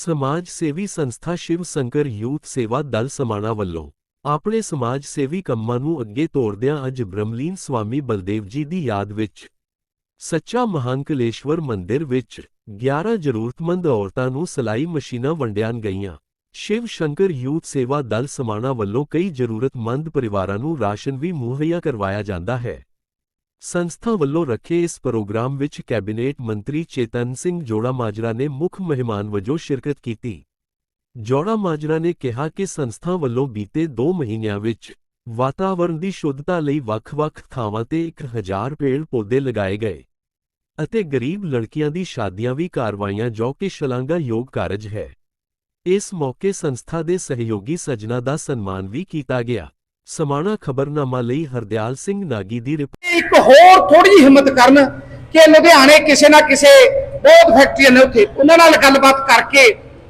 ਸਮਾਜ ਸੇਵੀ ਸੰਸਥਾ ਸ਼ਿਵ ਸ਼ੰਕਰ ਯੂਥ ਸੇਵਾ ਦਲ ਸਮਾਣਾ ਵੱਲੋਂ ਆਪਣੇ ਸਮਾਜ ਸੇਵੀ ਕੰਮਾਂ ਨੂੰ ਅੱਗੇ ਤੋਰਦਿਆਂ ਅੱਜ ਬ੍ਰਹਮਲੀਨ ਸਵਾਮੀ ਬਲਦੇਵ ਜੀ ਦੀ ਯਾਦ ਵਿੱਚ ਸੱਚਾ ਮਹਾਂਕਲੇਸ਼ਵਰ ਮੰਦਿਰ ਵਿੱਚ 11 ਜ਼ਰੂਰਤਮੰਦ ਔਰਤਾਂ ਨੂੰ ਸਲਾਈ ਮਸ਼ੀਨਾਂ ਵੰਡੀਆਂ ਗਈਆਂ। ਸ਼ਿਵ ਸ਼ੰਕਰ ਯੂਥ ਸੇਵਾ ਦਲ ਸਮਾਣਾ ਵੱਲੋਂ ਕਈ ਜ਼ਰੂਰਤਮੰਦ ਪਰਿਵਾਰਾਂ ਨੂੰ ਰਾਸ਼ਨ ਵੀ ਮੁਹੱਈਆ ਕਰਵਾਇਆ ਜਾਂਦਾ ਹੈ। ਸੰਸਥਾ ਵੱਲੋਂ ਰੱਖੇ ਇਸ ਪ੍ਰੋਗਰਾਮ ਵਿੱਚ ਕੈਬਨਿਟ ਮੰਤਰੀ ਚੇਤਨ ਸਿੰਘ ਜੋੜਾ ਮਾਜਰਾ ਨੇ ਮੁੱਖ ਮਹਿਮਾਨ ਵਜੋਂ ਸ਼ਿਰਕਤ ਕੀਤੀ। ਜੋੜਾ ਮਾਜਰਾ ਨੇ ਕਿਹਾ ਕਿ ਸੰਸਥਾ ਵੱਲੋਂ ਬੀਤੇ 2 ਮਹੀਨਿਆਂ ਵਿੱਚ ਵਾਤਾਵਰਣ ਦੀ ਸ਼ੁੱਧਤਾ ਲਈ ਵੱਖ-ਵੱਖ ਥਾਵਾਂ ਤੇ 1000 ਪੇੜ ਪੌਦੇ ਲਗਾਏ ਗਏ ਅਤੇ ਗਰੀਬ ਲੜਕੀਆਂ ਦੀ ਸ਼ਾਦੀਆਂ ਵੀ ਕਰਵਾਈਆਂ ਜੋ ਕਿ ਸ਼ਲਾਘਾ ਯੋਗ ਕਾਰਜ ਹੈ। ਇਸ ਮੌਕੇ ਸੰਸਥਾ ਦੇ ਸਹਿਯੋਗੀ ਸੱਜਣਾ ਦਾ ਸਨਮਾਨ ਵੀ ਕੀਤਾ ਗਿਆ। ਸਮਾਣਾ ਖਬਰਨਾਮਾ ਲਈ ਹਰਦਿਆਲ ਸਿੰਘ ਨਾਗੀ ਦੀ ਰਿਪੋਰਟ ਇੱਕ ਹੋਰ ਥੋੜੀ ਜਿਹੀ ਹਿੰਮਤ ਕਰਨ ਕਿ ਲੁਧਿਆਣੇ ਕਿਸੇ ਨਾ ਕਿਸੇ ਬਹੁਤ ਫੈਕਟਰੀਆਂ ਨੇ ਉੱਥੇ ਉਹਨਾਂ ਨਾਲ ਗੱਲਬਾਤ ਕਰਕੇ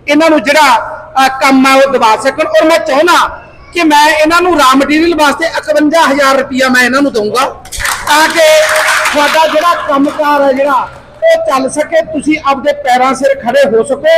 ਇਹਨਾਂ ਨੂੰ ਜਿਹੜਾ ਕੰਮ ਹੈ ਉਹ ਦਵਾ ਸਕਣ। ਔਰ ਮੈਂ ਚਾਹੁੰਦਾ ਕਿ ਮੈਂ ਇਹਨਾਂ ਨੂੰ ਰਾ ਮਟੀਰੀਅਲ ਵਾਸਤੇ 51000 ਰੁਪਇਆ ਮੈਂ ਇਹਨਾਂ ਨੂੰ ਦਊਂਗਾ ਤਾਂ ਕਿ ਤੁਹਾਡਾ ਜਿਹੜਾ ਕੰਮਕਾਰ ਹੈ ਜਿਹੜਾ, ਉਹ ਚੱਲ ਸਕੇ, ਤੁਸੀਂ ਆਪਦੇ ਪੈਰਾਂ ਸਿਰ ਖੜੇ ਹੋ ਸਕੋ।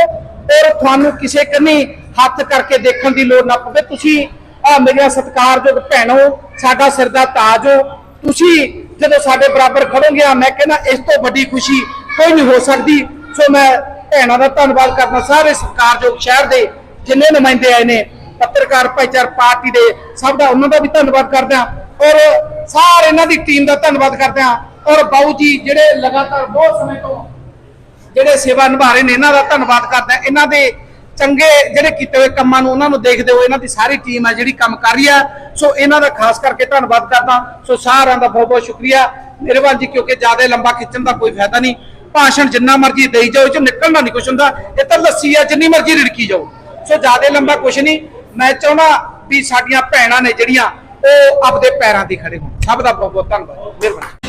ਔਰ ਤੁਹਾਨੂੰ ਕਿਸੇ ਕੰਨੀ ਹੱਥ ਕਰਕੇ ਦੇਖਣ ਦੀ ਲੋੜ ਨਾ ਪਵੇ। ਤੁਸੀਂ ਆ ਮੇਰੀਆਂ ਸਤਿਕਾਰਯੋਗ ਭੈਣੋ, ਸਾਡਾ ਸਿਰ ਦਾ ਤਾਜ ਹੋ। ਤੁਸੀਂ ਜਦੋਂ ਸਾਡੇ ਬਰਾਬਰ ਖੜੋਗੇ, ਆ ਮੈਂ ਕਹਿੰਦਾ, ਇਸ ਤੋਂ ਵੱਡੀ ਖੁਸ਼ੀ ਕੋਈ ਨਹੀਂ ਹੋ ਸਕਦੀ। ਸੋ ਮੈਂ ਭੈਣਾਂ ਦਾ ਧੰਨਵਾਦ ਕਰਦਾ, ਸਾਰੇ ਸਤਿਕਾਰਯੋਗ ਸ਼ਹਿਰ ਦੇ ਜਿੰਨੇ ਨੁਮਾਇੰਦੇ ਆਏ ਨੇ, ਪੱਤਰਕਾਰ ਭਾਈਚਾਰ ਪਾਰਟੀ ਦੇ, ਸਭ ਦਾ ਉਹਨਾਂ ਦਾ ਵੀ ਧੰਨਵਾਦ ਕਰਦੇ। ਔਰ ਸਾਰੇ ਇਹਨਾਂ ਦੀ ਟੀਮ ਦਾ ਧੰਨਵਾਦ ਕਰਦੇ। ਔਰ ਬਾਊ ਜੀ ਜਿਹੜੇ ਲਗਾਤਾਰ ਬਹੁਤ ਸਮੇਂ ਤੋਂ ਜਿਹੜੇ ਸੇਵਾ ਨਿਭਾ ਰਹੇ ਨੇ, ਇਹਨਾਂ ਦਾ ਧੰਨਵਾਦ ਕਰਦਾ। ਇਹਨਾਂ ਦੇ ਚੰਗੇ ਜਿਹੜੇ ਕੀਤੇ ਹੋਏ ਕੰਮਾਂ ਨੂੰ ਉਹਨਾਂ ਨੂੰ ਦੇਖਦੇ ਹੋਏ ਇਹਨਾਂ ਦੀ ਸਾਰੀ ਟੀਮ ਹੈ, ਜਿਹੜੀ ਕੰਮ ਕਰ ਰਹੀ ਹੈ। ਸੋ ਇਹਨਾਂ ਦਾ ਖਾਸ ਕਰਕੇ ਧੰਨਵਾਦ ਕਰਦਾ। ਸੋ ਸਾਰਿਆਂ ਦਾ ਬਹੁਤ ਬਹੁਤ ਸ਼ੁਕਰੀਆ। ਮਿਹਰਬਾਨ ਜੀ, ਕਿਉਂਕਿ ਜ਼ਿਆਦਾ ਲੰਬਾ ਖਿੱਚਣ ਦਾ ਕੋਈ ਫਾਇਦਾ ਨਹੀਂ। ਭਾਸ਼ਣ ਜਿੰਨਾ ਮਰਜ਼ੀ ਦੇਈ ਜਾਓ, ਇਹ ਚੋਂ ਨਿਕਲਣਾ ਨਹੀਂ ਕੁਛ ਹੁੰਦਾ। ਇਹ ਤਾਂ ਲੱਸੀ ਆ ਜਿੰਨੀ ਮਰਜ਼ੀ ਰਿੜਕੀ ਜਾਓ। ਸੋ ਜ਼ਿਆਦਾ ਲੰਬਾ ਕੁਛ ਨਹੀਂ। ਮੈਂ ਚਾਹੁੰਦਾ ਵੀ ਸਾਡੀਆਂ ਭੈਣਾਂ ਨੇ ਜਿਹੜੀਆਂ, ਉਹ ਆਪਦੇ ਪੈਰਾਂ ਤੇ ਖੜੇ ਹੋਣ। ਸਭ ਦਾ ਬਹੁਤ ਬਹੁਤ ਧੰਨਵਾਦ। ਮਿਹਰਬਾਨੀ